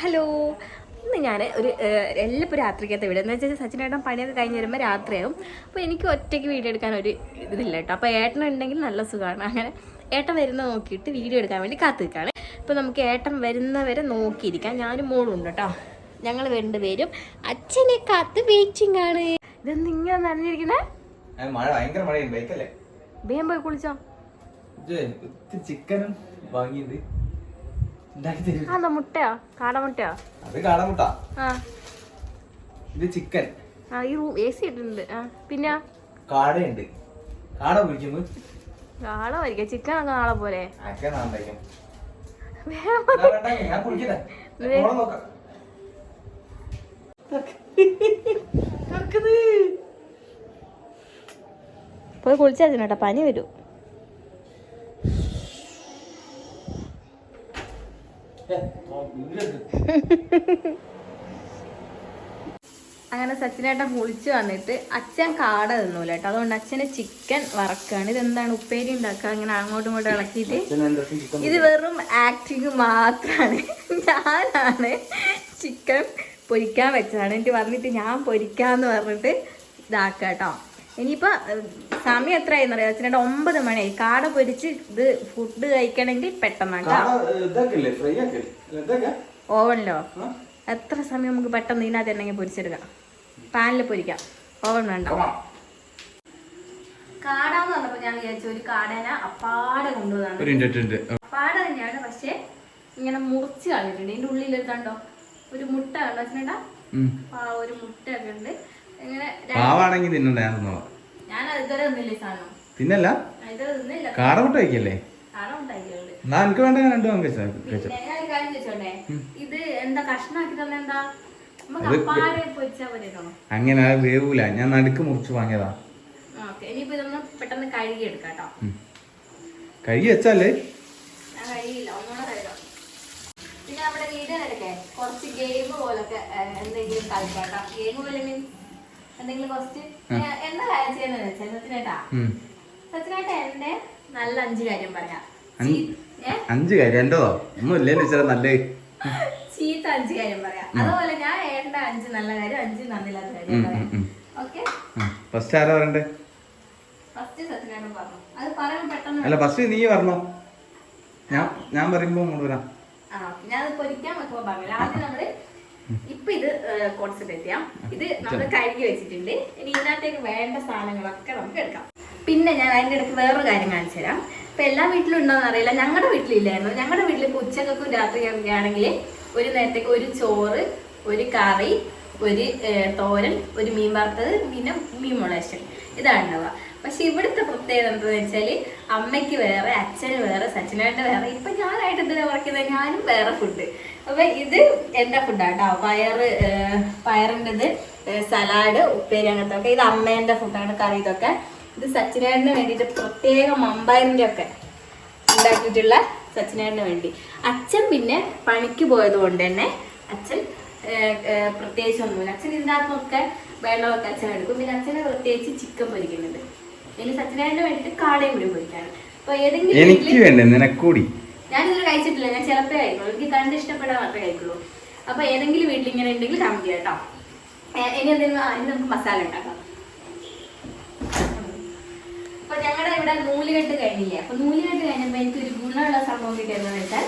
Hello ഇന്ന് ഞാൻ ഒരു എല്ലപ്പോൾ രാത്രിക്കകത്ത് വീട്. എന്ന് വെച്ചാൽ സച്ചിൻ ഏട്ടൻ പണിയൊക്കെ കഴിഞ്ഞ് വരുമ്പോൾ രാത്രിയാകും അപ്പോൾ എനിക്ക് ഒറ്റയ്ക്ക് വീഡിയോ എടുക്കാൻ ഒരു ഇതില്ല കേട്ടോ. അപ്പോൾ ഏട്ടൻ ഉണ്ടെങ്കിൽ നല്ല സുഖമാണ്. അങ്ങനെ ഏട്ടൻ വരുന്ന നോക്കിയിട്ട് വീഡിയോ എടുക്കാൻ വേണ്ടി കാത്തു നിൽക്കുകയാണ് ഇപ്പോൾ നമുക്ക് ഏട്ടൻ വരുന്നവരെ നോക്കിയിരിക്കാം. ഞാനും മോളും ഉണ്ട് കേട്ടോ. ഞങ്ങൾ രണ്ടുപേരും അച്ഛനെ കാത്ത് വെയിറ്റിംഗ് ആണ്. ഇതെന്ത് ഇങ്ങനെ നനഞ്ഞിരിക്കണേ മഴ ഭയങ്കര മഴയും ബൈക്കല്ലേ വേഗം പോയി കുളിച്ചോ. ചിക്കനും വാങ്ങിയിട്ട് ആ മുട്ടയോ? കാടമുട്ടയോ അത് കാടമുട്ട ആ. ഇത് ചിക്കൻ ആ ഈ റൂം എ സി ഇട്ടിട്ടുണ്ട്. ആ പിന്നെ കാടയുണ്ട്. കാട പൊരിക്കുന്നു ചിക്കൻ ഒക്കെ നാളെ പോലെ? പോയി കുളിച്ചാൽ കേട്ടോ. പനി വരൂ. അങ്ങനെ സച്ചിനേട്ടൻ കുളിച്ച് വന്നിട്ട് അച്ഛൻ കാട തിന്നൂല കേട്ടോ. അതുകൊണ്ട് അച്ഛന് ചിക്കൻ വറക്കാണ്. ഇതെന്താണ് ഉപ്പേരി ഉണ്ടാക്കുക? അങ്ങനെ അങ്ങോട്ടും ഇങ്ങോട്ടും ഇളക്കിയിട്ട് ചിക്കൻ ഇത് വെറും ആക്ടിങ് മാത്രമാണ് ഞാനാണ് ചിക്കൻ പൊരിക്കാൻ വെച്ചതാണ്. എനിക്ക് വന്നിട്ട് ഞാൻ പൊരിക്കാന്ന് പറഞ്ഞിട്ട് ഇതാക്കുക കേട്ടോ. ഇനിയിപ്പോൾ സമയം എത്രയായിരുന്നു അറിയാം അച്ഛനേട്ട ഒമ്പത് മണിയായി. കാട പൊരിച്ച് ഇത് ഫുഡ് കഴിക്കണമെങ്കിൽ പെട്ടെന്നാണ് കേട്ടോ. ഓവനിലോ? എത്ര സമയം നമുക്ക് പെട്ടെന്ന് ഇതിനകത്ത് എന്തെങ്കിലും പൊരിച്ചെടുക്കാം? പാനിൽ പൊരിക്കാം. ഓവൻ വേണ്ട. കാടാന്ന് പറഞ്ഞപ്പോ ഞാൻ വിചാരിച്ചു ഒരു കാടേനെ അപ്പാടെ കൊണ്ടുപോകാണ് അപ്പാടെ തന്നെയാണ്. പക്ഷെ ഇങ്ങനെ മുറിച്ച് കളഞ്ഞിട്ടുണ്ട്. ഇതിന്റെ ഉള്ളിൽ ഒരു കണ്ടോ? ഒരു മുട്ട കണ്ടോ? അച്ഛനേട്ടാ? ആ ഒരു മുട്ടയൊക്കെ ഉണ്ട്. ഇങ്ങനെ പാവാണെങ്കിൽ തിന്നണ്ട ഞാൻ ഇതുവരെ തിന്നില്ല സാധനം. തിന്നല്ല? ഇതുവരെ തിന്നില്ല. കാട ഉണ്ടാക്കിയുണ്ട് എന്നാ എനിക്ക് വേണ്ട രണ്ടു വാങ്ങി വെച്ചാ കഴിച്ചോ പിന്നെ ഞാൻ ഒരു ഇത് എന്താ കഷ്ണാക്കി തന്നെ എന്താ? അങ്ങനെ വേവൂല. ഞാൻ നടുക്ക് മുറിച്ച് വാങ്ങിയതാ. കഴുകി വെച്ചാൽ? പിന്നെ നമ്മുടെ കുറച്ച് ഗെയിം പോലൊക്കെ എന്തെങ്കിലും കളിക്കാട്ടോ ഗെയിം പോലെ മീൻസ് എന്തെങ്കിലും കുറച്ച് എന്താ കാര്യം ചെയ്യുന്നത്? വെച്ചാൽ സച്ചിനേട്ടാ ഉം. എന്റെ നല്ല അഞ്ച് കാര്യം പറയാം. അഞ്ച്? കാര്യം. എന്റേതോ ഒന്നും ഇല്ലേ നല്ല ചീത്ത അഞ്ച് കാര്യം പറയാം. അതുപോലെ ഞാൻ ഏട്ടന്റെ അഞ്ച് നല്ല കാര്യം അഞ്ച് നന്ദില്ലാത്ത കാര്യം പറയാം. ഓക്കെ? ഫസ്റ്റ് ആരാ പറയണ്ടേ? ഫസ്റ്റ് പറഞ്ഞു. അത് പറയാൻ പെട്ടെന്ന് അല്ല ഫസ്റ്റ് നീ പറഞ്ഞോ. ഞാൻ ഞാൻ പറയുമ്പോ അങ്ങോട്ട് വരാം. ആ ഞാൻ അത് പൊരിക്കാൻ വെക്കുമ്പോ പറഞ്ഞില്ല ആദ്യം നമ്മൾ ഇപ്പൊ ഇത് കോൺസെൻട്രേറ്റ് ചെയ്യാം ഇത് നമ്മൾ കഴുകി വെച്ചിട്ടുണ്ട്. ഇനി ഇതിനകത്തേക്ക് വേണ്ട സാധനങ്ങളൊക്കെ നമുക്ക് എടുക്കാം. പിന്നെ ഞാൻ അതിന്റെ ഇടയ്ക്ക് വേറൊരു കാര്യം കാണിച്ചു തരാം. ഇപ്പൊ എല്ലാ വീട്ടിലും ഉണ്ടോന്ന് അറിയില്ല. ഞങ്ങളുടെ വീട്ടിലില്ലായിരുന്നു. ഞങ്ങളുടെ വീട്ടിൽ ഇപ്പൊ ഉച്ചക്കൊക്കെ രാത്രി ആണെങ്കിൽ ഒരു നേരത്തേക്ക് ഒരു ചോറ് ഒരു കറി ഒരു തോരൻ ഒരു മീൻ വറുത്തത് പിന്നെ മീൻ മുളശ്ശൻ ഇതാണ് ഉണ്ടാവുക. പക്ഷെ ഇവിടുത്തെ പ്രത്യേകത എന്താണെന്ന് വെച്ചാൽ അമ്മയ്ക്ക് വേറെ അച്ഛന് വേറെ സച്ചിനായിട്ട് വേറെ ഇപ്പൊ ഞാനായിട്ട് എന്തിനാ പറയുന്നത് ഞാനും വേറെ ഫുഡ് അപ്പൊ ഇത് എന്റെ ഫുഡാണ് പയറ് ഏഹ്, പയറിന്റെത് സലാഡ് ഉപ്പേരി അങ്ങനത്തെ ഒക്കെ. ഇത് അമ്മേന്റെ ഫുഡാണ് കറി ഇതൊക്കെ. ഇത് സച്ചിനേട്ടന് വേണ്ടിയിട്ട് പ്രത്യേകം മമ്പയറിന്റെ ഒക്കെ ഉണ്ടാക്കിയിട്ടുള്ള സച്ചിനേട്ടന് വേണ്ടി. അച്ഛൻ പിന്നെ പണിക്ക് പോയത് കൊണ്ട് തന്നെ അച്ഛൻ പ്രത്യേകിച്ച് ഒന്നുമില്ല അച്ഛൻ ഇതിനകത്തൊക്കെ വെള്ളമൊക്കെ അച്ഛൻ എടുക്കും. പിന്നെ അച്ഛനെ പ്രത്യേകിച്ച് ചിക്കൻ പൊരിക്കുന്നുണ്ട് ഇനി സച്ചിനായിട്ട് വേണ്ടിയിട്ട് കാളയും കൂടി പൊരിക്കാണ് അപ്പൊ ഏതെങ്കിലും എനിക്ക് വീട്ടിൽ വേണ്ടേ? നിനക്കൂടി? ഞാനിതൊരു കഴിച്ചിട്ടില്ല. ഞാൻ ചിലപ്പോ കഴിക്കുള്ളൂ എനിക്ക് കണ്ട് ഇഷ്ടപ്പെടാൻ മാത്രമേ കഴിക്കുള്ളൂ. അപ്പൊ ഏതെങ്കിലും വീട്ടിൽ ഇങ്ങനെ ഉണ്ടെങ്കിൽ കമന്റ് കേട്ടോ. ഇനി എന്തെങ്കിലും ഇനി നമുക്ക് മസാല ഉണ്ടാക്കാം. അപ്പൊ ഞങ്ങളുടെ ഇവിടെ നൂലുകെട്ട് കഴിഞ്ഞില്ലേ? അപ്പൊ നൂലുകെട്ട് കഴിഞ്ഞപ്പോ എനിക്കൊരു ഗുണമുള്ള സംഭവം കിട്ടിയെന്ന് വെച്ചാൽ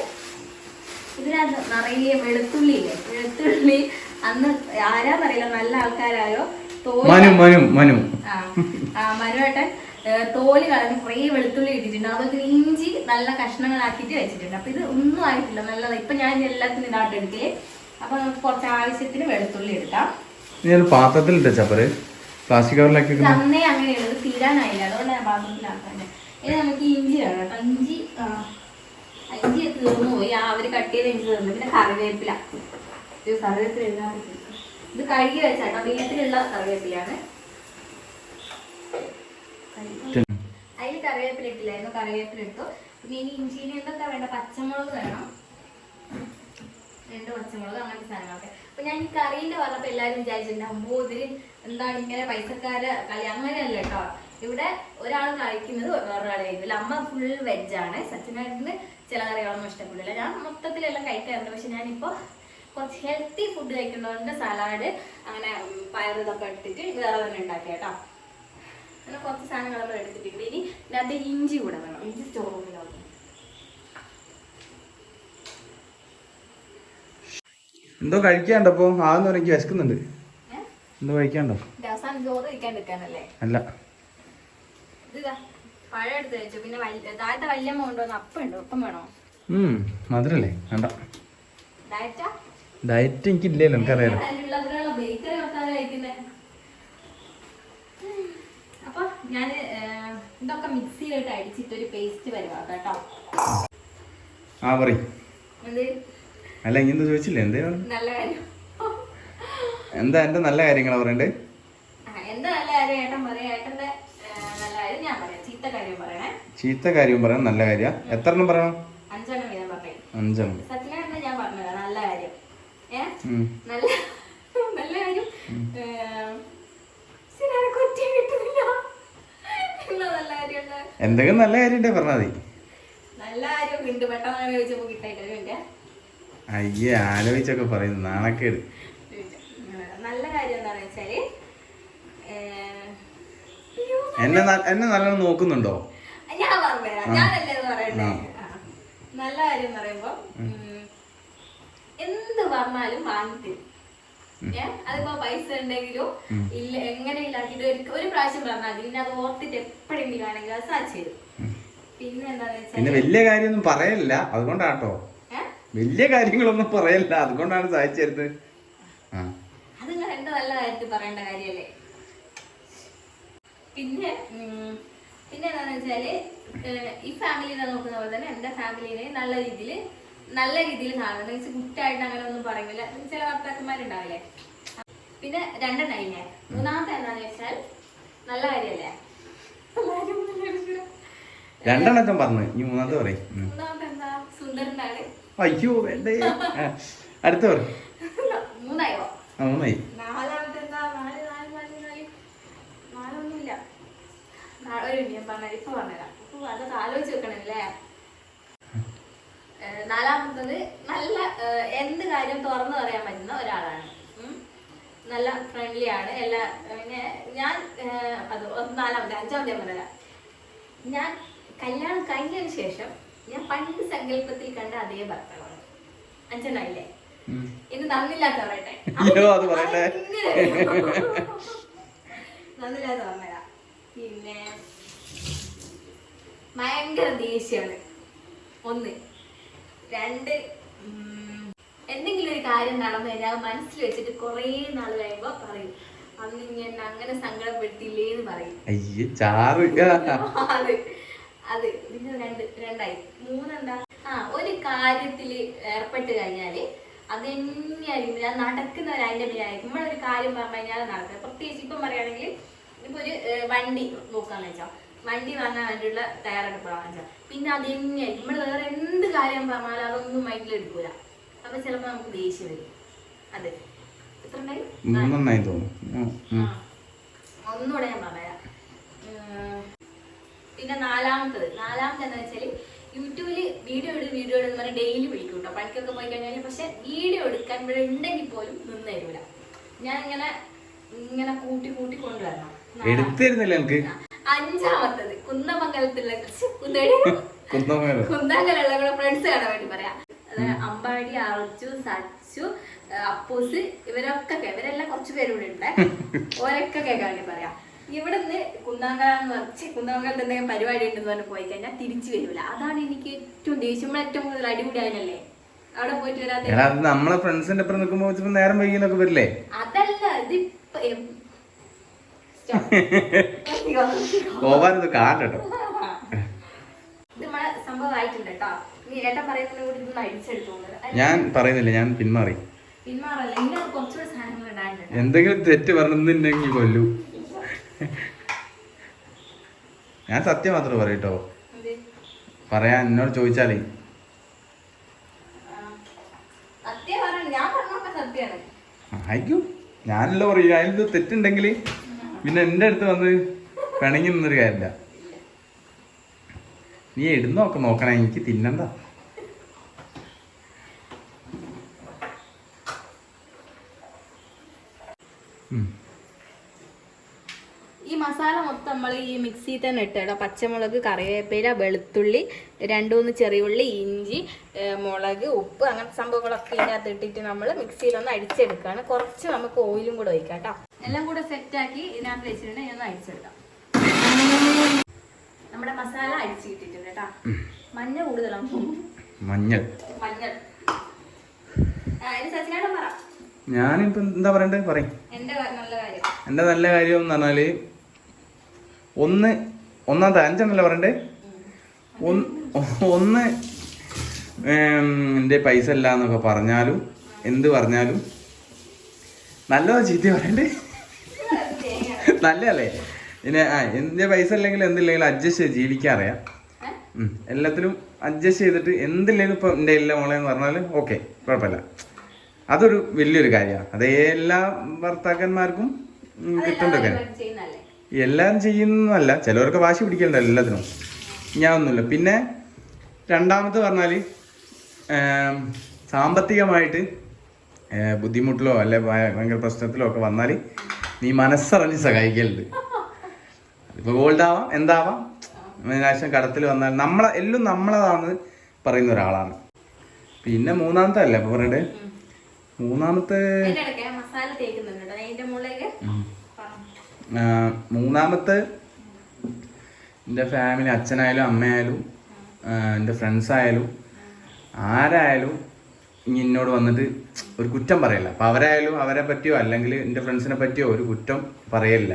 ഇതിനകത്ത് നിറയെ വെളുത്തുള്ളി ഇല്ലേ വെളുത്തുള്ളി അന്ന് ആരാന്നറിയില്ല നല്ല ആൾക്കാരായോ? തോൽ മനു മനു മനു. ആ, മനുവേട്ടൻ തോൽ കളഞ്ഞ് കുറേ വെളുത്തുള്ളി ഇട്ടിട്ടുണ്ട്. അതൊക്കെ ഇഞ്ചി നല്ല കഷ്ണങ്ങളാക്കിയിട്ട് വെച്ചിട്ടുണ്ട്. അപ്പൊ ഇത് ഒന്നും ആയിട്ടില്ല. നല്ലത്. ഇപ്പൊ ഞാൻ എല്ലാത്തിനും ഇതായിട്ട് എടുക്കേ അപ്പൊ നമുക്ക് കുറച്ച് ആവശ്യത്തിന് വെളുത്തുള്ളി എടുക്കാം. ഒരു പാത്രത്തിൽ പ്ലാസ്റ്റിക് കവറിലാക്കി അന്നേ അങ്ങനെയുള്ളത് തീരാനായില്ല. അതുകൊണ്ട് ഞാൻ പാത്രത്തിലാക്കാൻ ഇനി നമുക്ക് ഇഞ്ചി വേണം ഇഞ്ചി ആ, ഇഞ്ചി തീർന്നു പോയി ആ അവർ കട്ട് ചെയ്ത് എനിക്ക് തീർന്നു പിന്നെ കറിവേപ്പില. കറിവേപ്പില ഇത് കഴുകി വെച്ചാട്ടോ വീട്ടിലുള്ള കറിവേപ്പിലാണ് അതിൽ കറിവേപ്പില ഇട്ടില്ലായിരുന്നു. കറിവേപ്പില ഇട്ടു. പിന്നെ ഇനി ഇഞ്ചിന് എന്തൊക്കെ വേണ്ട? പച്ചമുളക് വേണം. രണ്ട് പച്ചമുളക് അങ്ങനത്തെ സാധനങ്ങളൊക്കെ. അപ്പൊ ഞാൻ ഈ കറീന്റെ പറഞ്ഞപ്പോ എല്ലാരും വിചാരിച്ചിട്ടുണ്ടാകുമ്പോ ഇതിൽ എന്താണ് ഇങ്ങനെ പൈസക്കാരെ കളി? അങ്ങനെയല്ല കേട്ടോ. ഇവിടെ ഒരാൾ കഴിക്കുന്നത് വേറൊരാൾ കഴിക്കില്ല അമ്മ ഫുൾ വെജാണ് സച്ചിനായിട്ടിന് ചില കറികളൊന്നും ഇഷ്ടപ്പെടില്ല. ഞാൻ മൊത്തത്തിലെല്ലാം കഴിക്കാറുണ്ട്. പക്ഷെ ഞാനിപ്പോ കുറച്ച് ഹെൽത്തി ഫുഡ് കഴിക്കുന്നതുകൊണ്ട് സലാഡ് അങ്ങനെ പയർ ഇതൊക്കെ എടുത്തിട്ട് വേറെ തന്നെ ഉണ്ടാക്കി കേട്ടോ. അങ്ങനെ കുറച്ച് സാധനങ്ങൾ നമ്മൾ എടുത്തിട്ടുണ്ട്. ഇനി ഇതിനകത്ത് ഇഞ്ചി കൂടെ വേണം. ഇഞ്ചി സ്റ്റോർ റൂമിലോട്ട് എന്തോ കഴിക്കാണ്ടോ അപ്പൊ? ആന്ന് എനിക്ക് വിശക്കുന്നുണ്ട്. എന്തോ കഴിക്കാണ്ടോ അല്ല. ഇതാ പഴം എടുത്ത് വെച്ചു. പിന്നെ വല്യ- താഴത്തെ വല്യമ്മ കൊണ്ടുവന്ന് അപ്പം ഉണ്ടോ. അപ്പം വേണോ? ഉം മധുരല്ലേ? വേണ്ട. ഡയറ്റാ? ഡയറ്റ് എനിക്കില്ലല്ലോ എനിക്കറിയാലോ. അതിലുള്ളതിലുള്ള ബേക്കറി മസാല കഴിക്കുന്നേ? അപ്പൊ ഞാൻ ഇതൊക്കെ മിക്സിയിലിട്ട് അടിച്ചിട്ട് ഒരു പേസ്റ്റ് വരുവാ കേട്ടോ. ആ അല്ല ചോദിച്ചില്ലേ? എന്തേ? നല്ല കാര്യം. എന്താ എന്റെ നല്ല കാര്യങ്ങളാ പറയണ്ടേ? എന്താ നല്ല കാര്യം? ഏട്ടൻ പറയാ ഏട്ടന്റെ ചീത്ത കാര്യം പറയണേ. നല്ല കാര്യം. എത്ര എണ്ണം പറയണം? അഞ്ചെണ്ണം എന്തെങ്കിലും നല്ല കാര്യം ഉണ്ടേ പറഞ്ഞാൽ മതി അയ്യേ ആലോചിച്ചൊക്കെ പറയുന്നു നാണക്കേട്. നല്ല കാര്യം എന്താണെന്ന് വെച്ചാൽ എന്നെ എന്നെ നല്ലോണം നോക്കുന്നുണ്ടോ? ഞാൻ പറഞ്ഞുതരാം. ഞാനല്ലേ ഇത് പറയണ്ടേ. നല്ല കാര്യം എന്ന് പറയുമ്പോ എന്ത് പറഞ്ഞാലും വാങ്ങിത്തരും അതിപ്പോ പൈസ ഉണ്ടെങ്കിലും ഇല്ല എങ്ങനെ ഇല്ലാക്കിട്ട് ഒരു പ്രാവശ്യം പറഞ്ഞാൽ മതി. പിന്നെ അത് ഓർത്തിട്ട് എപ്പോഴെങ്കിലും ആണെങ്കിൽ അത് സാധിച്ചു പിന്നെ എന്താന്ന് പിന്നെ വെച്ചാൽ വലിയ കാര്യമൊന്നും പറയല്ല അതുകൊണ്ടാട്ടോ വലിയ കാര്യങ്ങളൊന്നും പറയല്ല അതുകൊണ്ടാണ് സാധിച്ചത്. അത് നിങ്ങൾ എന്റെ നല്ല കാര്യത്തിൽ പറയേണ്ട കാര്യല്ലേ പിന്നെ പിന്നെ എന്താണെന്ന് വെച്ചാൽ ഈ ഫാമിലിനെ നോക്കുന്ന പോലെ തന്നെ എന്റെ ഫാമിലിനെ നല്ല രീതിയിൽ നല്ല രീതിയിൽ കാണുന്നത് വെച്ചാൽ കുറ്റായിട്ട് അങ്ങനെ ഒന്നും പറയുന്നില്ല. ചില ഭർത്താക്കന്മാരുണ്ടാവില്ലേ? പിന്നെ രണ്ടെണ്ണയില്ലേ മൂന്നാമത്തെ എന്താന്ന് വെച്ചാൽ നല്ല കാര്യല്ലേ? രണ്ടെണ്ണം കാര്യമില്ല. പറഞ്ഞു. ഈ മൂന്നാമത്തെ പറയും. മൂന്നാമത്തെ എന്താ? സുന്ദരനാണ്. അയ്യോ വേണ്ടേ. അടുത്ത പറയും. മൂന്നായോ? മൂന്നായി. നാല് നാല് നാല് നാല് നാലൊന്നുമില്ല നാ- ഒരു മിനിറ്റ് ഞാൻ പറഞ്ഞ ഇപ്പൊ പറഞ്ഞുതരാം. ഇപ്പൊ അതൊക്കെ ആലോചിച്ച് വെക്കണല്ലേ? ഏഹ് നാലാമത്തത് നല്ല എന്ത് കാര്യം തുറന്നു പറയാൻ പറ്റുന്ന ഒരാളാണ്. നല്ല ഫ്രണ്ട്ലി ആണ്. എല്ലാ പിന്നെ ഞാൻ അത് നാലാമത്തെ അഞ്ചാമത്തെ ഞാൻ പറഞ്ഞുതരാം. ഞാൻ കല്യാണം കഴിഞ്ഞതിന് ശേഷം ഞാൻ പണ്ട് സങ്കല്പത്തിൽ കണ്ട അതേ ഭർത്താവാണ്. അഞ്ചെണ്ണയില്ലേ? ഉം. ഇത് നന്നില്ലാത്ത പറയട്ടെ. നന്നില്ലാത്ത അത് പറയട്ടെ. നന്ദില്ലാത്ത പറഞ്ഞതാ പിന്നെ ഭയങ്കര ദേഷ്യമാണ്. ഒന്ന്. രണ്ട് എന്തെങ്കിലും ഒരു കാര്യം നടന്നു കഴിഞ്ഞാൽ അത് മനസ്സിൽ വെച്ചിട്ട് കുറേ നാൾ കഴിയുമ്പോ പറയും. അന്ന് ഞാൻ അങ്ങനെ സങ്കടപ്പെട്ടില്ലേ എന്ന് പറയും. അതെ അതെ. അത് അത്. പിന്നെ രണ്ട് രണ്ടായി. മൂന്നെന്താ? ആ ഒരു കാര്യത്തിൽ ഏർപ്പെട്ട് കഴിഞ്ഞാൽ അതെന്നെയായിരിക്കും ഞാൻ നടക്കുന്ന ഒരു അതിന്റെ പേരായിരിക്കും നമ്മളൊരു കാര്യം പറഞ്ഞു കഴിഞ്ഞാൽ നടക്കുക പ്രത്യേകിച്ച് ഇപ്പം പറയുകയാണെങ്കിൽ ഇപ്പൊ ഒരു വണ്ടി നോക്കാന്ന് വെച്ചാൽ വണ്ടി വാങ്ങാൻ വേണ്ടിയുള്ള തയ്യാറെടുപ്പാണെന്ന് വെച്ചാൽ പിന്നെ അതെന്നെയായിരിക്കും നമ്മൾ വേറെ എന്ത് കാര്യം പറഞ്ഞാലും അതൊന്നും മൈൻഡിൽ എടുക്കൂല. അപ്പൊ ചിലപ്പോ നമുക്ക് ദേഷ്യം വരും. അതെ. എത്ര ഉണ്ടായി. ഒന്നുകൂടെ ഞാൻ പറയാം. പിന്നെ നാലാമത്തത്. നാലാമത്തെ എന്താ വെച്ചാൽ യൂട്യൂബിൽ വീഡിയോ എടുത്ത് വീഡിയോ എടുത്ത് പറഞ്ഞാൽ ഡെയിലി വിളിക്കും കേട്ടോ പണിക്കൊക്കെ പോയി കഴിഞ്ഞാൽ പക്ഷെ വീഡിയോ എടുക്കാൻ ഇവിടെ ഉണ്ടെങ്കിൽ പോലും നിന്ന് തരൂല. ഞാൻ ഇങ്ങനെ ഇങ്ങനെ കൂട്ടി കൂട്ടി കൊണ്ടുവരണം. നാലാ- എടുത്തിരുന്നില്ല എനിക്ക് അഞ്ചാമത്തത്. കുന്നമംഗലത്തുള്ള കുന്നമംഗലുള്ള കുന്താങ്കലുള്ള ഫ്രണ്ട്സ് കാണാൻ വേണ്ടി പറയാം. അമ്പാടി അർജു സച്ചു അപ്പൂസ് ഇവരൊക്കെ ഇവരെല്ലാം കുറച്ച് പേരൂടെ ഉണ്ട്. ഓരൊക്കെ കേൾക്കാൻ വേണ്ടി പറയാം. ഇവിടുന്ന് കുന്നാങ്കല എന്ന് പറഞ്ഞ് കുന്നാങ്കാലത്ത് എന്തെങ്കിലും പരിപാടി ഉണ്ടെന്ന് പറഞ്ഞ് പോയി കഴിഞ്ഞാൽ തിരിച്ചു വരില്ല അതാണ് എനിക്ക് ഏറ്റവും ദേഷ്യം. ഏറ്റവും കൂടുതൽ അടിപൊളി ആയതല്ലേ അവിടെ പോയിട്ട് വരാതെ. നമ്മളെ ഫ്രണ്ട്സിന്റെ ഒപ്പം നേരം വരില്ലേ? അതല്ല ഇതിപ്പോ ഇത് നമ്മളെ കാണട്ടോ ഞാൻ പറയുന്നില്ല ഞാൻ പിന്മാറി. എന്തെങ്കിലും തെറ്റ് പറഞ്ഞിട്ടുണ്ടെങ്കിൽ കൊല്ലു. ഞാൻ സത്യം മാത്രമേ പറയട്ടോ? പറയാൻ എന്നോട് ചോദിച്ചാലേ. ആ. സത്യം പറയണ്ട സത്യമാണ്. ആയിരിക്കും ഞാനല്ല പറയും അതിൽ തെറ്റുണ്ടെങ്കിൽ പിന്നെ എന്റെ അടുത്ത് വന്ന് പിണങ്ങി നിന്നൊരു കാര്യമില്ല. നീ ഇടുന്നൊക്കെ നോക്കണേ എനിക്ക് തിന്നണ്ട. ഈ മസാല മൊത്തം നമ്മൾ ഈ മിക്സിയിൽ തന്നെ ഇട്ടിടാം പച്ചമുളക് കറിവേപ്പില വെളുത്തുള്ളി രണ്ടു മൂന്ന് ചെറിയുള്ളി ഇഞ്ചി മുളക് ഉപ്പ് അങ്ങനത്തെ സംഭവങ്ങളൊക്കെ ഇതിനകത്ത് ഇട്ടിട്ട് നമ്മൾ മിക്സിയിലൊന്ന് അടിച്ചെടുക്കുകയാണ് കുറച്ച് നമുക്ക് ഓയിലും കൂടെ ഒഴിക്കാം കേട്ടോ. എല്ലാം കൂടെ സെറ്റാക്കി ഇതിനകത്ത് വെച്ചിട്ടുണ്ടെങ്കിൽ ഒന്ന് അടിച്ചെടുക്കാം നമ്മുടെ മസാല അടിച്ച് കിട്ടിയിട്ടുണ്ട് കേട്ടോ. മഞ്ഞ കൂടുതലാണ് മഞ്ഞൾ. മഞ്ഞൾ. ഞാനിപ്പോ എന്താ പറയണ്ടേ? പറയും. എന്റെ നല്ല കാര്യം? എന്ന് പറഞ്ഞാൽ ഒന്ന് ഒന്നാമത്തെ അഞ്ചെണ്ണല്ലേ പറയണ്ടേ? ഒന്ന് എന്റെ എന്റെ പൈസ ഇല്ല എന്നൊക്കെ പറഞ്ഞാലും എന്ത് പറഞ്ഞാലും നല്ലതാ ചീത്ത പറയണ്ടേ? നല്ലതല്ലേ? പിന്നെ ആ എന്റെ പൈസ ഇല്ലെങ്കിൽ എന്തില്ലെങ്കിലും അഡ്ജസ്റ്റ് ചെയ്ത് ജീവിക്കാൻ അറിയാം. എല്ലാത്തിലും അഡ്ജസ്റ്റ് ചെയ്തിട്ട് എന്തില്ലെങ്കിലും ഇപ്പം എന്റെ ഇല്ല മോളെ എന്ന് പറഞ്ഞാൽ ഓക്കെ കുഴപ്പമില്ല. അതൊരു വലിയൊരു കാര്യമാണ്. അത് എല്ലാ ഭർത്താക്കന്മാർക്കും കിട്ടേണ്ട കാര്യം ചെയ്യുന്നല്ലേ എല്ലാവരും ചെയ്യുന്നതല്ല? ചിലവർക്ക് വാശി പിടിക്കണ്ട എല്ലാത്തിനും. ഞാൻ ഒന്നുമില്ല. പിന്നെ രണ്ടാമത് പറഞ്ഞാൽ സാമ്പത്തികമായിട്ട് ബുദ്ധിമുട്ടിലോ അല്ലെ ഭയ- ഭയങ്കര പ്രശ്നത്തിലോ ഒക്കെ വന്നാൽ നീ മനസ്സറിഞ്ഞ് സഹായിക്കരുത്. ഇപ്പൊ ഗോൾഡ് ആവാം എന്താവാം മീനാശം കടത്തിൽ വന്നാൽ നമ്മളെ എല്ലാം നമ്മളതാന്ന് പറയുന്ന ഒരാളാണ്. പിന്നെ മൂന്നാമത്തെ അല്ല? ഇപ്പൊ പറയണ്ടേ മൂന്നാമത്തെ. മൂന്നാമത്തെ എന്റെ ഫാമിലി അച്ഛനായാലും അമ്മയായാലും എന്റെ ഫ്രണ്ട്സ് ആയാലും ആരായാലും ഇനി എന്നോട് വന്നിട്ട് ഒരു കുറ്റം പറയില്ല. അപ്പം അവരായാലും അവരെ പറ്റിയോ അല്ലെങ്കിൽ എന്റെ ഫ്രണ്ട്സിനെ പറ്റിയോ ഒരു കുറ്റം പറയലില്ല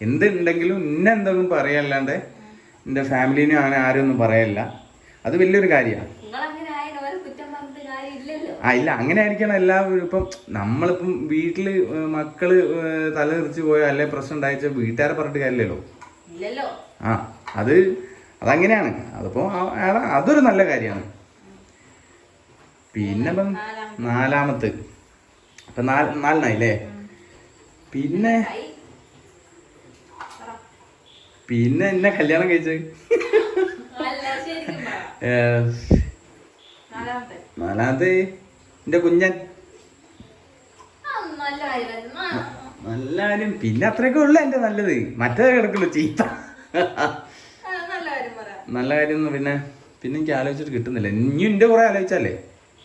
എന്തുണ്ടെങ്കിലും ഇന്നെ എന്തെങ്കിലും പറയല്ലാണ്ട് എന്റെ ഫാമിലിനെ അങ്ങനെ ആരും ഒന്നും പറയല്ല. അത് വലിയൊരു കാര്യമാണ് ആ ഇല്ല അങ്ങനെ ആയിരിക്കണം എല്ലാവരും. ഇപ്പം നമ്മളിപ്പം വീട്ടിൽ ഏ, മക്കൾ ഏ, തല തെറിച്ച് പോയോ അല്ലെ പ്രശ്നം ഉണ്ടായിച്ച വീട്ടുകാരെ പറഞ്ഞിട്ട് കാര്യമില്ലല്ലോ. ആ അത് അതങ്ങനെയാണ്. അതിപ്പോ അതൊരു നല്ല കാര്യമാണ്. പിന്നെ ഇപ്പം നാലാമത്തെ. ഇപ്പം നാല് നാലിനായില്ലേ? പിന്നെ പിന്നെ എന്നെ കല്യാണം കഴിച്ചത്. നാലാമത്തെ. എന്റെ കുഞ്ഞൻ. നല്ല കാര്യം പിന്നെ അത്രയൊക്കെ ഉള്ളു എന്റെ നല്ലത്. മറ്റേ കിടക്കുള്ളൂ ചീത്ത. നല്ല കാര്യം പിന്നെ പിന്നെ എനിക്ക് ആലോചിച്ചിട്ട് കിട്ടുന്നില്ല. ഇനി എന്റെ കുറെ ആലോചിച്ചാലേ?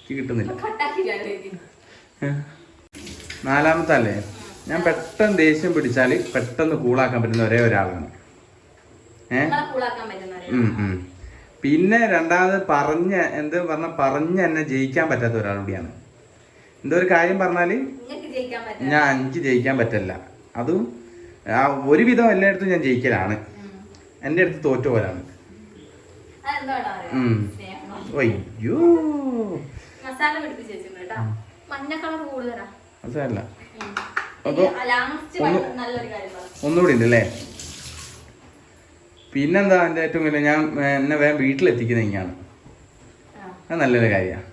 കിട്ടുന്നില്ല. നാലാമത്തെ അല്ലേ ഞാൻ പെട്ടെന്ന് ദേഷ്യം പിടിച്ചാൽ പെട്ടെന്ന് കൂളാക്കാൻ പറ്റുന്ന ഒരേ ഒരാളാണ്. ഏ. പിന്നെ രണ്ടാമത് പറഞ്ഞ എന്ത് പറഞ്ഞ പറഞ്ഞ് എന്നെ ജയിക്കാൻ പറ്റാത്ത ഒരാൾ കൂടിയാണ്. എന്തോ ഒരു കാര്യം പറഞ്ഞാൽ ഞാൻ എനിക്ക് ജയിക്കാൻ പറ്റില്ല. അതും ആ ഒരുവിധം എല്ലായിടത്തും ഞാൻ ജയിക്കലാണ്. എന്റെ അടുത്ത് തോറ്റ പോലാണ്. അയ്യോ. മസാല പിടിപ്പിച്ച് വെച്ചിട്ടുണ്ട് കേട്ടോ മഞ്ഞ കളർ കൂടുതലാ. അതല്ല ഉം. അപ്പൊ ഇനി നല്ലൊരു കാര്യം പറ. ഒന്നുകൂടി ഉണ്ട് അല്ലേ? പിന്നെന്താ എന്റെ ഏറ്റവും വലിയ ഞാൻ എന്നെ വേഗം വീട്ടിലെത്തിക്കുന്ന ഇങ്ങനെയാണ്. അത് നല്ലൊരു കാര്യമാണ്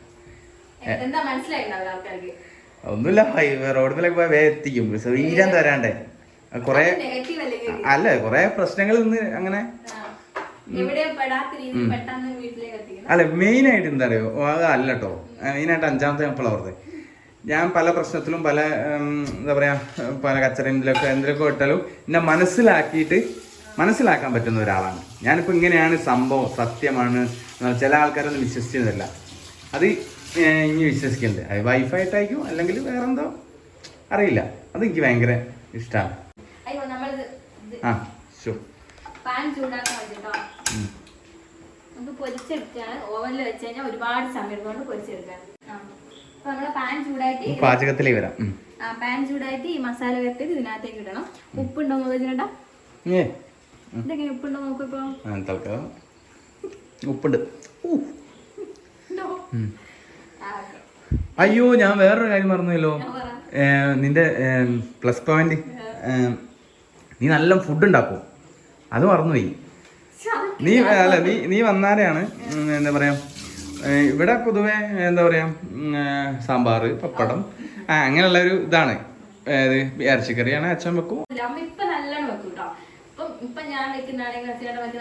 ഒന്നുമില്ല റോഡിലൊക്കെ പോയാൽ വേഗം എത്തിക്കും. സ്വീരം തരാണ്ടേ. കുറെ അല്ലേ കുറെ പ്രശ്നങ്ങളിൽ നിന്ന് അങ്ങനെ അല്ല മെയിൻ ആയിട്ട് എന്താ അറിയോ അത് അല്ല കേട്ടോ മെയിനായിട്ട് അഞ്ചാമത്തെ ഞാൻ ഇപ്പോൾ ഞാൻ പല പ്രശ്നത്തിലും പല എന്താ പറയാ പല കച്ചറയിലൊക്കെ എന്തിലൊക്കെ ഇട്ടാലും എന്നെ മനസ്സിലാക്കിയിട്ട് മനസ്സിലാക്കാൻ പറ്റുന്ന ഒരാളാണ്. ഞാനിപ്പോൾ ഇങ്ങനെയാണ് സംഭവം സത്യമാണ്. ചില ആൾക്കാരൊന്നും വിശ്വസിക്കുന്നില്ല അത് ഇനി വിശ്വസിക്കുന്നുണ്ട് അത് വൈഫായിട്ടായിരിക്കും അല്ലെങ്കിൽ വേറെ എന്തോ അറിയില്ല. അത് എനിക്ക് ഭയങ്കര ഇഷ്ടമാണ് ആ ഷോ പാൻ ചൂടാക്കാൻ വെച്ചിട്ടോ നമുക്ക് പൊരിച്ചെടുക്കാണ് ഓവനിൽ വെച്ച് കഴിഞ്ഞാൽ ഒരുപാട് സമയം എടുക്കൊണ്ട് പൊരിച്ചെടുക്കാൻ ആ. അപ്പൊ നമ്മളെ പാൻ ചൂടായിട്ട് പാചകത്തിലേക്ക് വരാം. ഉം. ആ പാൻ ചൂടായിട്ട് ഈ മസാല വരട്ടിയത് ഇതിനകത്തേക്ക് ഇടണം. ഉപ്പുണ്ടോ നോക്കിച്ചിട്ടാ ഏ. ഇതെങ്ങനെ ഉപ്പുണ്ടോ നോക്കിപ്പോ ആ, തൽക്കാലം. ഉപ്പുണ്ട്. ഊ. ഉണ്ടോ? ഉം. ആ, okay. അയ്യോ ഞാൻ വേറൊരു കാര്യം പറഞ്ഞല്ലോ നിന്റെ പ്ലസ് പോയിന്റ് നീ നല്ല ഫുഡ് ഉണ്ടാക്കും? അത് മറന്നുപോയി. നീ അല്ല നീ നീ വന്നാരെയാണ്? എന്താ പറയാ? ഇവിടെ പൊതുവെ എന്താ പറയാ? സാമ്പാർ പപ്പടം ആ അങ്ങനെയുള്ള ഒരു ഇതാണ്. ഏത്? ഇറച്ചിക്കറിയാണ് അച്ഛൻ വെക്കും.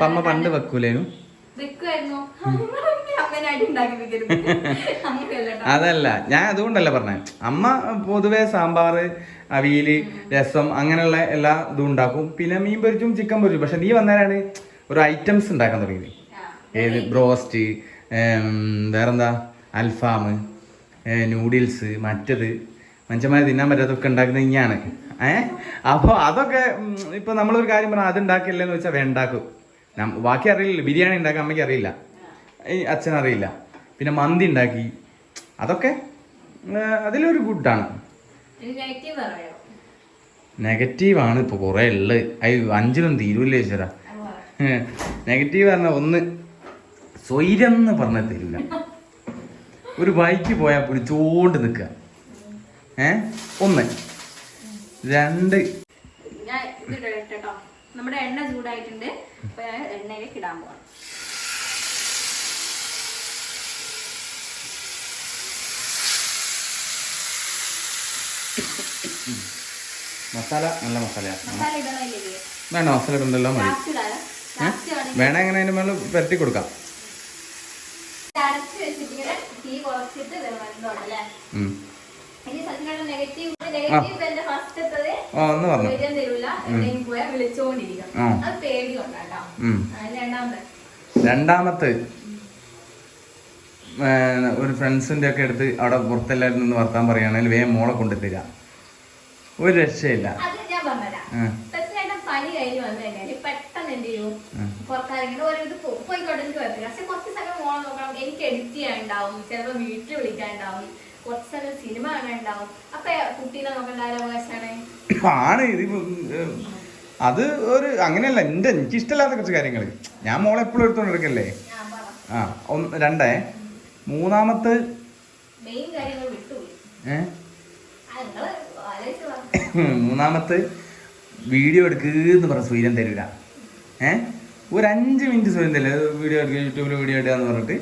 അമ്മ പണ്ട് വെക്കൂലേനു? അതല്ല ഞാൻ അതുകൊണ്ടല്ല പറഞ്ഞേ. അമ്മ പൊതുവെ സാമ്പാർ അവിയൽ രസം അങ്ങനെയുള്ള എല്ലാ ഇതും ഉണ്ടാക്കും. പിന്നെ മീൻ പൊരിച്ചും ചിക്കൻ പൊരിച്ചും. പക്ഷെ നീ വന്നേരാണ്? ഒരു ഐറ്റംസ് ഉണ്ടാക്കാൻ തുടങ്ങിയത് ഏത് ബ്രോസ്റ്റ് വേറെന്താ? അൽഫാം നൂഡിൽസ് മറ്റത്. മനുഷ്യന്മാരെ തിന്നാൻ പറ്റാത്തൊക്കെ ഉണ്ടാക്കുന്നത് ഇങ്ങനെയാണ് ഏഹ് അപ്പോൾ അതൊക്കെ ഇപ്പോൾ ഇപ്പൊ നമ്മളൊരു കാര്യം പറഞ്ഞാൽ അത് ഉണ്ടാക്കില്ലെന്ന് വെച്ചാൽ വേണ്ടാക്കും ബാക്കി അറിയില്ല. ബിരിയാണി ഉണ്ടാക്കാൻ അമ്മയ്ക്ക് അറിയില്ല. ഈ അച്ഛൻ അറിയില്ല. പിന്നെ മന്തി ഉണ്ടാക്കി. അതൊക്കെ അതിലൊരു ഗുഡാണ്. നെഗറ്റീവാണ് ഇപ്പോൾ കുറേ ഉള്ളത് അയ്യോ അഞ്ചിനും തീരൂല്ലേ പറയാം. നെഗറ്റീവ് പറഞ്ഞ ഒന്ന്. സ്വൈരം എന്ന് പറഞ്ഞ തരില്ല. ഒരു ബൈക്ക് പോയാൽ പിടിച്ചോണ്ട് നിൽക്കുക ഏ? ഒന്ന്. രണ്ട്. നമ്മുടെ എണ്ണ ചൂടായിട്ടുണ്ട്. അപ്പൊ ഞാൻ എണ്ണയിലേക്ക് ഇടാൻ പോവാം. മസാല. നല്ല മസാല വേണ്ട മസാല ഇടണ്ടല്ലോ മതി. വേണേ എങ്ങനെ അതിന്റെ മേളിൽ പരത്തി കൊടുക്കാം. ഓ ഒന്ന് പറഞ്ഞു. ആ. അതിന് രണ്ടാമത്തെ. ഒരു ഫ്രണ്ട്സിന്റെ ഒക്കെ അടുത്ത് അവിടെ പുറത്തെല്ലാവരും നിന്ന് വർത്താൻ പറയുകയാണെങ്കിൽ വേഗം മോളെ കൊണ്ടുത്തരാം. ഒരു രക്ഷയില്ല. എന്ത് ചെയ്യും ആ. പുറത്താരെങ്കിലും ഒരു ഇത് പോ- പോയിക്കോട്ടെ എനിക്ക് കുഴപ്പമില്ല. പക്ഷെ കുറച്ച് സമയം മോളെ നോക്കണം. എനിക്ക് എഡിറ്റ് ചെയ്യാനുണ്ടാവും. ചിലപ്പോൾ വീട്ടിൽ വിളിക്കാനുണ്ടാവും. കുറച്ച് സിനിമ കാണാനുണ്ടാവും. അപ്പൊ കുട്ടീനെ നോക്കേണ്ട ആരോ അവകാശമാണ്? ആണ്. ഇത് അത് ഒരു അങ്ങനെയല്ല. എന്റെ എനിക്ക് ഇഷ്ടമില്ലാത്ത കുറച്ച് കാര്യങ്ങൾ ഞാൻ മോളെ എപ്പോഴും എടുത്തോണ്ട് എടുക്കല്ലേ? ഞാൻ ആ ഒന്ന് രണ്ടേ. മൂന്നാമത്തെ മൂന്നാമത്തെ വീഡിയോ എടുക്കുന്ന പറഞ്ഞ സൂര്യൻ തരില്ല ഏ? ഒരു അഞ്ച് മിനിറ്റ് തരില്ല വീഡിയോ എടുക്കുക യൂട്യൂബിൽ വീഡിയോ ഇടുക എന്ന് പറഞ്ഞിട്ട്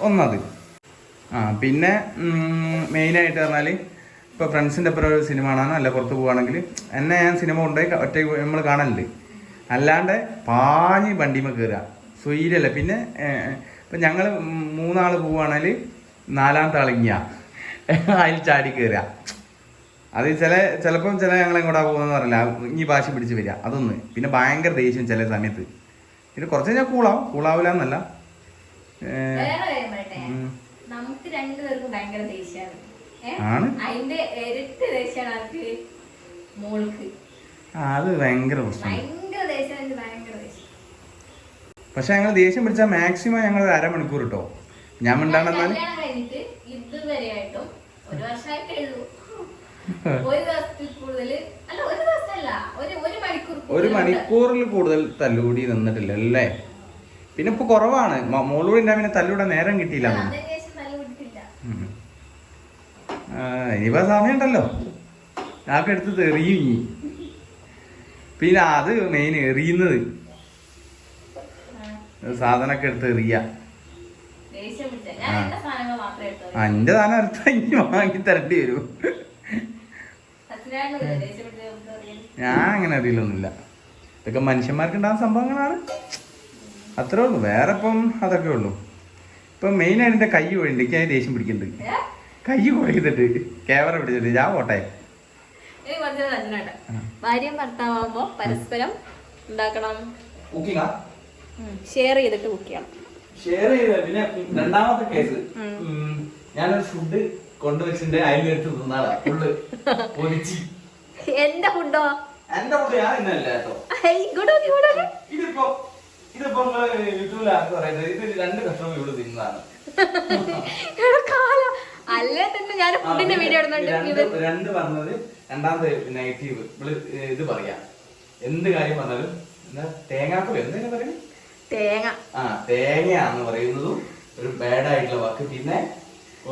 ഒന്നത്. ആ പിന്നെ മെയിനായിട്ട് പറഞ്ഞാൽ ഇപ്പോൾ ഫ്രണ്ട്സിന്റെ ഒപ്പം ഒരു സിനിമ കാണാനോ അല്ല പുറത്ത് പോവുകയാണെങ്കിൽ എന്നെ ഞാൻ സിനിമ കൊണ്ടുപോയി ഒറ്റയ്ക്ക് ഒറ്റ നമ്മൾ കാണലുണ്ട് അല്ലാണ്ട് പാഞ്ഞ് വണ്ടിമ കയറുക സ്വീരല്ല പിന്നെ ഇപ്പം ഞങ്ങൾ മൂന്നാൾ പോവുകയാണെങ്കിൽ നാലാമത്തെ ആളിങ്ങ അതിൽ ചാടി കയറുക അത് ചില ചിലപ്പം ചില ഞങ്ങൾ എങ്ങോട്ടാ പോകുന്നത് പറയില്ല ഇനി ഭാഷ പിടിച്ച് വരിക. അതൊന്ന്. പിന്നെ ഭയങ്കര ദേഷ്യം ചില സമയത്ത്. പിന്നെ കുറച്ച് കഴിഞ്ഞാൽ കൂളാവും. കൂളാവില്ല എന്നല്ല നമുക്ക് രണ്ടുപേർക്കും ഭയങ്കര ദേഷ്യമാണ് ഏ? ആണ്. അതിന്റെ ഇരട്ടി ദേഷ്യമാണ് ആർക്ക് മോൾക്ക്. അത് ഭയങ്കര പ്രശ്നം ഭയങ്കര ദേഷ്യം എനിക്ക് ഭയങ്കര ദേഷ്യം പക്ഷെ ഞങ്ങൾ ദേഷ്യം പിടിച്ചാൽ മാക്സിമം ഞങ്ങൾ ഒരു അരമണിക്കൂർ കിട്ടോ ഞാൻ മിണ്ടാണെന്നാൽ ഇതുവരെയായിട്ടും ഒരു വർഷമായിട്ടേ ഉള്ളൂ. ഒരു ദിവസത്തിൽ കൂടുതൽ അല്ല ഒരു ദിവസമല്ല ഒരു ഒരു മണിക്കൂർ ഒരു മണിക്കൂറിൽ കൂടുതൽ തല്ലുകൂടി നിന്നിട്ടില്ല അല്ലേ പിന്നെ ഇപ്പൊ കുറവാണ്. മോളൂടി പിന്നെ തല്ലൂടെ നേരം കിട്ടിയില്ല ഇനിയിപ്പോ സമയം ഉണ്ടല്ലോ ഞാക്ക് എടുത്ത് എറിയും ഇനി. പിന്നെ അത് മെയിൻ എറിയുന്നത്. സാധനമൊക്കെ എടുത്ത് എറിയ. ഞാൻ. എന്റെ സാധനം അടുത്ത ഇനി വാങ്ങി തരേണ്ടി വരും സത്യനാരായണ ദേഷ്യം പിടിച്ച നമുക്ക് അറിയാം ഞാൻ അങ്ങനെ അറിയില്ലൊന്നുമില്ല ഇതൊക്കെ മനുഷ്യന്മാർക്ക് ഉണ്ടാകുന്ന സംഭവങ്ങളാണ്. അത്രേ ഉള്ളൂ. വേറെ ഇപ്പം അതൊക്കെ ഉള്ളൂ. ഇപ്പം മെയിനായിട്ട് എന്റെ കൈ പോയിട്ടുണ്ട് എനിക്ക് അതിന് ദേഷ്യം പിടിക്കുന്നുണ്ട്? കൈ കുഴക്കിട്ട് ക്യാമറ പിടിച്ചിട്ട് ഞാൻ പോട്ടെ. ഭാര്യയും ഭർത്താവുമ്പോ പരസ്പരം ഉണ്ടാക്കണം. കുക്കിങ്ങാ? ഷെയർ ചെയ്തിട്ട് കുക്ക് ചെയ്യണം. ഷെയർ ചെയ്ത്. പിന്നെ രണ്ടാമത്തെ കേസ് ഞാനൊരു ഫുഡ് കൊണ്ടുവച്ചിട്ട് അതിലെടുത്ത് തിന്നാളാ ഫുള്ള് പൊരിച്ച് എന്റെ ഫുഡോ? എന്റെ ഫുഡ് ഞാൻ ഇന്നല്ല കേട്ടോ. ഇതിപ്പോ ഇതിപ്പോ നിങ്ങൾ യൂട്യൂബിലാർക്ക് പറയുന്നത്? ഇത് രണ്ട് കഷ്ണം ഇവിടെ തിന്നതാണ്. അല്ലേ തന്നെ ഞാൻ ഫുഡിന്റെ വീഡിയോ ഇടുന്നുണ്ട്. രണ്ട് പറഞ്ഞത് രണ്ടാമത്തെ നെഗറ്റീവ്. ഇത് പറയാ. എന്ത് കാര്യം പറഞ്ഞാലും എന്താ തേങ്ങാപ്പൂല എന്തിനാ പറയുന്നത് തേങ്ങ. ആ തേങ്ങയാന്ന് പറയുന്നതും ഒരു ബാഡ് ആയിട്ടുള്ള വാക്ക്. പിന്നെ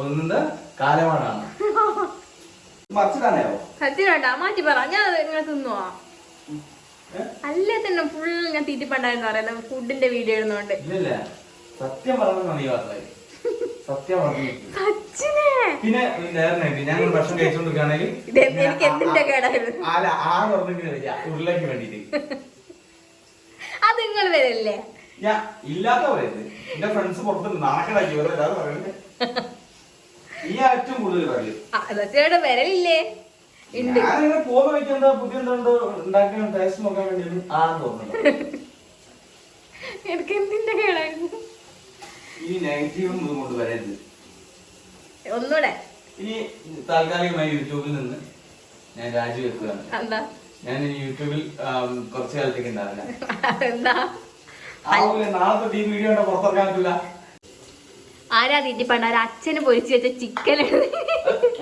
ഒന്നെന്താ? കാലമാടാണ് മറിച്ചിട്ടാണോ സത്യമായിട്ടാ? മാറ്റി പറ. ഞാൻ ഇങ്ങനെ തിന്നുവോ. അല്ലേ തന്നെ ഫുൾ ഞാൻ തീറ്റിപ്പണ്ടായിരുന്നു പറയുന്നത് ഫുഡിന്റെ വീഡിയോ ഇടുന്നോണ്ട് സത്യം പറഞ്ഞത് സത്യം പറഞ്ഞു പിന്നെ ഞാൻ ഭക്ഷണം കഴിച്ചോണ്ടിരിക്കുകയാണെങ്കിൽ അല്ല ആ ഉരുളയ്ക്ക് വേണ്ടിട്ട്. അത് നിങ്ങൾ വരല്ലേ? ഞാൻ ഇല്ലാത്ത പറയുന്നത് എന്റെ ഫ്രണ്ട്സ് പുറത്തുണ്ട്. നാക്കടാക്കി എല്ലാവരും പറയുന്നത്. ഈ ഏറ്റവും കൂടുതൽ പറയും ചേട്ടാ വരലില്ലേ? ഉണ്ട്. ഞാനിങ്ങനെ പോകുന്ന വഴിക്ക് എന്താ പുതിയ എന്തോ ഉണ്ടാക്കാൻ ടേസ്റ്റ് നോക്കാൻ വേണ്ടി ആ തോന്നുന്നു എനിക്ക് എന്തിന്റെ കേടായിരുന്നു ഇനി നെഗറ്റീവും ഇതും കൊണ്ട് വരരുത്. ഒന്നൂടെ. ഇനി താൽക്കാലികമായി യൂട്യൂബിൽ നിന്ന് ഞാൻ രാജിവെക്കുകയാണ് എന്താ? ഞാൻ ഇനി യൂട്യൂബിൽ കുറച്ചു കാലത്തേക്ക് ഉണ്ടാവില്ല. നാളെ തൊട്ട് ഈ വീഡിയോ പുറത്തിറക്കാൻ പറ്റില്ല ആരാ തീറ്റി പണ്ടാര അച്ഛന് പൊരിച്ചു വെച്ച ചിക്കൻ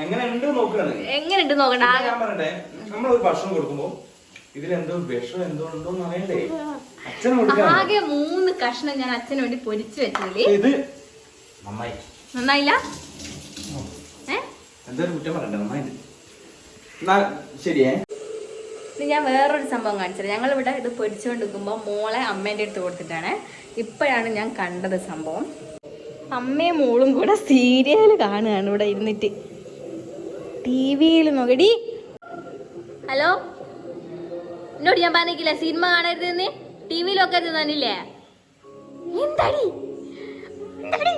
എങ്ങനെയുണ്ട് നോക്കണ്ട? നമ്മളൊരു ഭക്ഷണം കൊടുക്കുമ്പോ ഇതിലെന്തോ വിഷം എന്തോ ഉണ്ടോന്ന് അറിയണ്ടേ? അച്ഛനെ കൊടുക്കാൻ. ആകെ മൂന്ന് കഷ്ണം ഞാൻ അച്ഛന് വേണ്ടി പൊരിച്ചു വെച്ചില്ലേ ഇത് നന്നായി. നന്നായില്ല? ഏ? എന്തൊരു കുറ്റം പറയണ്ട? നന്നായിട്ട് എന്നാ ശരിയേ. ഞാൻ വേറൊരു സംഭവം കാണിച്ചത് ഞങ്ങൾ ഇവിടെ ഇത് പൊരിച്ചുകൊണ്ടിരിക്കുമ്പോൾ മോളെ അമ്മേന്റെ അടുത്ത് കൊടുത്തിട്ടാണ്. ഇപ്പോഴാണ് ഞാൻ കണ്ടത് സംഭവം. അമ്മയും മോളും കൂടെ സീരിയൽ കാണുകയാണ് ഇവിടെ ഇരുന്നിട്ട്. ടി വിയിൽ നോക്കടി ഹലോ? എന്നോട് ഞാൻ പറഞ്ഞില്ല സിനിമ കാണരുതെന്ന്? ടി വിയിലൊക്കെ തന്നില്ലേ? എന്താടി? എന്താടി?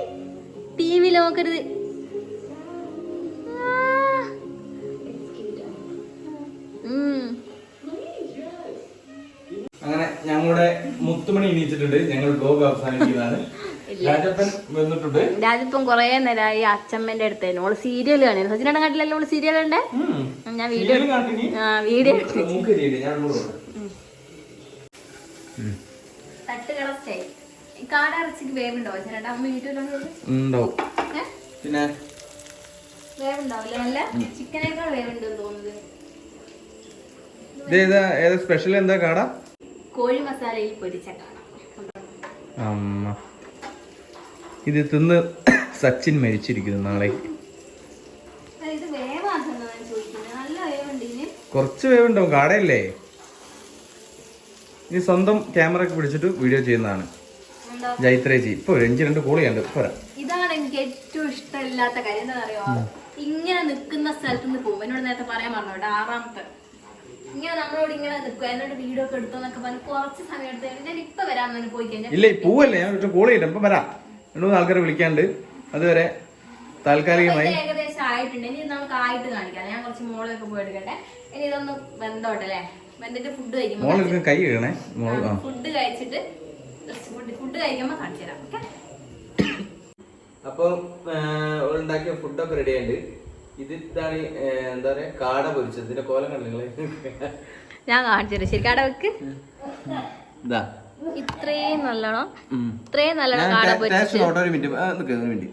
ടി വിയിൽ നോക്കരുത്. അങ്ങനെ ഞങ്ങളുടെ മുത്തുമണി എണീച്ചിട്ടുണ്ട്. ഞങ്ങൾ ബ്ലോഗ് അവസാനിക്കുന്നതാണ് രാജപ്പൻ വന്നിട്ടുണ്ട്. കൊറേ നേരമായി അച്ഛമ്മന്റെ അടുത്തായിരുന്നു ഓൾ സീരിയൽ കാണുന്നു സച്ചിനേട്ടൻ കണ്ടില്ലല്ലോ ഓൾ സീരിയൽ ഉണ്ട് ഞാൻ വീഡിയോ വീഡിയോ. തട്ടുകട സ്റ്റൈൽ കാടറച്ചിക്ക് വേവുണ്ടോ ചേട്ടാ അമ്മ വീട്ടിലുണ്ടോ പിന്നെ? വേവുണ്ടാവില്ല. ചിക്കനേക്കാൾ വേവുണ്ടെന്ന് തോന്നുന്നത്. സ്പെഷ്യൽ എന്താ കാട? കോഴി മസാലയിൽ പൊരിച്ച കാണാം അമ്മ. ഇത് തിന്ന് സച്ചിൻ മരിച്ചിരിക്കുന്നു നാളെ. കുറച്ച് വേവുണ്ടാവും കാടയല്ലേ? ഇനി സ്വന്തം ക്യാമറ ഒക്കെ പിടിച്ചിട്ട് വീഡിയോ ചെയ്യുന്നതാണ്. ജൈത്രേജി ഇപ്പൊ അഞ്ച് രണ്ട് കൂളിയുണ്ട് പോരാ. ഇതാണ് എനിക്ക് ഏറ്റവും ഇഷ്ടമില്ലാത്ത കാര്യം എന്താ അറിയോ? ഇങ്ങനെ നിൽക്കുന്ന സ്ഥലത്ത് നിന്ന് പോകും എന്നോട് നേരത്തെ പറയാൻ പറഞ്ഞു ആറാമത്തെ. ഇങ്ങനെ നമ്മളോട് ഇങ്ങനെ നിൽക്കുക എന്നോട് വീഡിയോ ഒക്കെ എടുത്തോന്നൊക്കെ പറഞ്ഞ് കുറച്ച് സമയം എടുത്ത് ഞാൻ ഇപ്പൊ വരാമെന്ന് പോയി കഴിഞ്ഞാൽ ഇല്ല പോവല്ലേ? ഞാൻ ഒരു കൂളിയില്ല ഇപ്പൊ വരാം. രണ്ടു മൂന്ന് ആൾക്കാരെ വിളിക്കാണ്ട് അതുവരെ താൽക്കാലികമായി. ഏകദേശം ആയിട്ടുണ്ട്. ഇനി നമുക്ക് ആയിട്ട് കാണിക്കാം. ഞാൻ കുറച്ച് മോളൊക്കെ പോയി എടുക്കട്ടെ. ഇനി ഇതൊന്ന് വെന്തോട്ടെ അല്ലേ വെന്തിട്ട് ഫുഡ് കഴിക്കുമ്പോൾ കൈ കഴുകണേ ഫുഡ് കഴിച്ചിട്ട് ഫുഡ് കഴിക്കുമ്പോൾ കാണിച്ചു തരാം. ഓക്കെ അപ്പൊ ഉണ്ടാക്കിയ ഫുഡൊക്കെ റെഡി ആയിട്ട് ഇത് ഇതാണ് എന്താ പറയാ കാട പൊരിച്ചത്. ഇതിന്റെ കോലം കണ്ടില്ലേ ഞാൻ കാണിച്ചു തരാം. ശരി കാട വെക്ക്. ഇതാ. ഇത്രയും നല്ലോണം ഇത്രയും നല്ലോണം കാട പൊരിച്ച് ഒരു മിനിറ്റ്. നിൽക്കുക ഒരു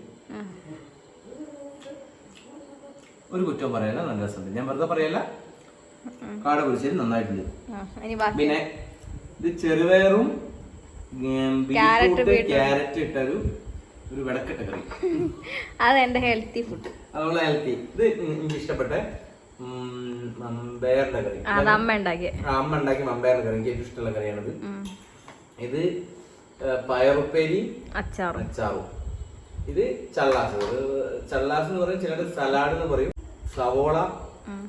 ഒരു കുറ്റം പറയല്ല നല്ല രസമുണ്ട്. ഞാൻ വെറുതെ പറയല്ല. കാട പൊരിച്ചത് നന്നായിട്ടുണ്ട്. പിന്നെ ഇത് ചെറുപയറും ക്യാരറ്റ് ഇട്ടൊരു ഒരു വിളക്കിട്ട കറി. അതെന്റെ ഹെൽത്തി ഫുഡ് അതുള്ള ഹെൽത്തി. ഇത് എനിക്ക് ഇഷ്ടപ്പെട്ട മമ്പയറിന്റെ കറി. അമ്മ ഉണ്ടാക്കിയ. അമ്മ ഉണ്ടാക്കിയ മമ്പയറിന്റെ കറി. എനിക്ക് ഏറ്റവും ഇഷ്ടമുള്ള കറിയാണിത്. ഇത് പയറുപ്പേരി അച്ചാറും. അച്ചാറും. ഇത് ചള്ളാസ്. ചള്ളാസ് എന്ന് പറയും ചിലർ സലാഡ് എന്ന് പറയും. സവോള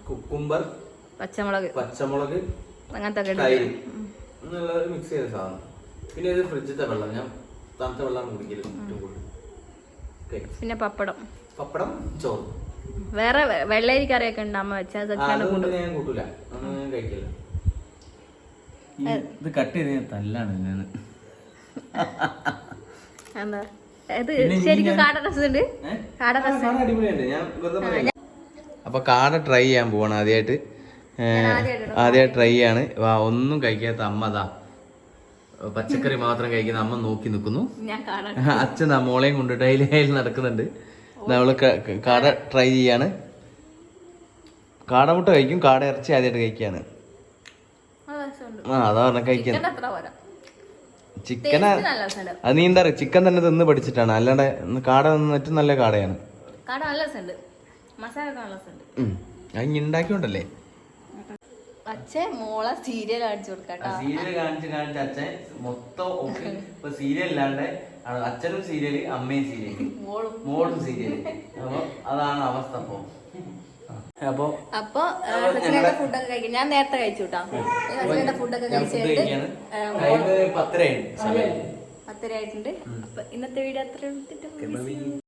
കുക്കുംബർ പച്ചമുളക്. പച്ചമുളക് അങ്ങനത്തെ. എന്നുള്ള മിക്സ് ചെയ്ത സാധനം. പിന്നെ ഇത് ഫ്രിഡ്ജിത്തെ വെള്ളം. ഞാൻ തണുത്ത വെള്ളം കുടിക്കില്ല ഏറ്റവും കൂടുതൽ. പിന്നെ പപ്പടം. പപ്പടം ചോറ്. വേറെ വെള്ളരിക്കറിയൊക്കെ വെള്ളരി ഉണ്ട് അമ്മ വെച്ചാൽ ഞാൻ കൂട്ടൂല. കഴിക്കില്ല. ഇത് കട്ട് ചെയ്ത് തല്ലാണ് ഞാൻ എന്താ? ഇത് ശരിക്കും കാട രസമുണ്ട്? കാട രസം. അടിപൊളിയുണ്ട്. ഞാൻ വെറുതെ അപ്പൊ കാട ട്രൈ ചെയ്യാൻ പോവാണ് ആദ്യമായിട്ട് ആദ്യമായിട്ട് ട്രൈ ചെയ്യാണ്. വാ ഒന്നും കഴിക്കാത്ത അമ്മ അതാ പച്ചക്കറി മാത്രം കഴിക്കുന്ന അമ്മ നോക്കി നിൽക്കുന്നു. അച്ഛൻ ആ മോളെയും കൊണ്ടിട്ട് അതിൽ അതിൽ നടക്കുന്നുണ്ട്. ക- കാട ട്രൈ ചെയ്യാണ്. കാടമുട്ട കഴിക്കും. കാട ഇറച്ചി ആദ്യമായിട്ട് കഴിക്കാണ് ആ അതാ പറഞ്ഞ കഴിക്കാൻ. ചിക്കൻ അത് നീ എന്താ പറയുക ചിക്കൻ തന്നെ തിന്ന് പഠിച്ചിട്ടാണ്. അല്ലാണ്ട് കാട നിന്നിട്ട് ഏറ്റവും നല്ല കാടയാണ്. ഉണ്ടാക്കിയോണ്ടല്ലേ? മോളെ സീരിയൽ കാണിച്ചു കൊടുക്കാട്ടോ സീരിയൽ കാണിച്ച് കാണിച്ച് അച്ഛൻ മൊത്തം ഓക്കെ ഇപ്പൊ സീരിയൽ ഇല്ലാണ്ട് അച്ഛനും സീരിയൽ അമ്മയും സീരിയൽ മോളും. മോളും സീരിയൽ അപ്പൊ അതാണ് അവസ്ഥ അപ്പൊ അപ്പൊ അപ്പൊ സച്ചിനേട്ട ഫുഡൊക്കെ കഴിക്കും. ഞാൻ നേരത്തെ കഴിച്ചു കേട്ടോ ഫുഡൊക്കെ കഴിച്ചിട്ട് പത്തര ആയിട്ടുണ്ട്. അപ്പൊ ഇന്നത്തെ വീഡിയോ അത്ര